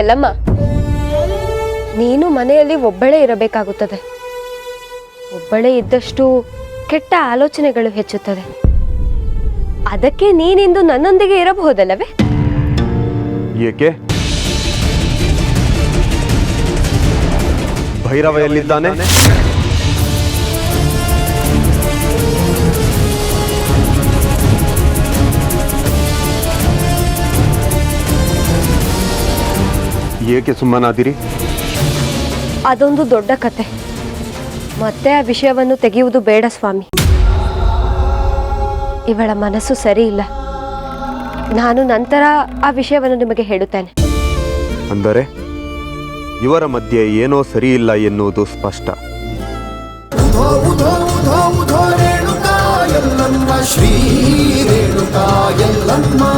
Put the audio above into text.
ಎಲ್ಲಮ್ಮ, ನೀನು ಮನೆಯಲ್ಲಿ ಒಬ್ಬಳೇ ಇರಬೇಕಾಗುತ್ತದೆ. ಒಬ್ಬಳೇ ಇದ್ದಷ್ಟು ಕೆಟ್ಟ ಆಲೋಚನೆಗಳು ಹೆಚ್ಚುತ್ತದೆ ಅದಕ್ಕೆ ನೀನಿಂದು ನನ್ನೊಂದಿಗೆ ಇರಬಹುದಲ್ಲವೇ? ಏಕೆ? ಭೈರವ ಎಲ್ಲಿದ್ದಾನೆ? ಏಕೆ ಸುಮ್ಮನಾದಿರಿ ಅದೊಂದು ದೊಡ್ಡ ಕತೆ. ಮತ್ತೆ ಆ ವಿಷಯವನ್ನು ತೆಗೆಯುವುದು ಬೇಡ ಸ್ವಾಮಿ. ಇವಳ ಮನಸ್ಸು ಸರಿ ಇಲ್ಲ. ನಾನು ನಂತರ ಆ ವಿಷಯವನ್ನು ನಿಮಗೆ ಹೇಳುತ್ತೇನೆ. ಅಂದರೆ? ಇವರ ಮಧ್ಯೆ ಏನೋ ಸರಿಯಿಲ್ಲ ಎನ್ನುವುದು ಸ್ಪಷ್ಟ. ಶ್ರೀ ರೇಣುಕಾ ಎಲ್ಲಮ್ಮ.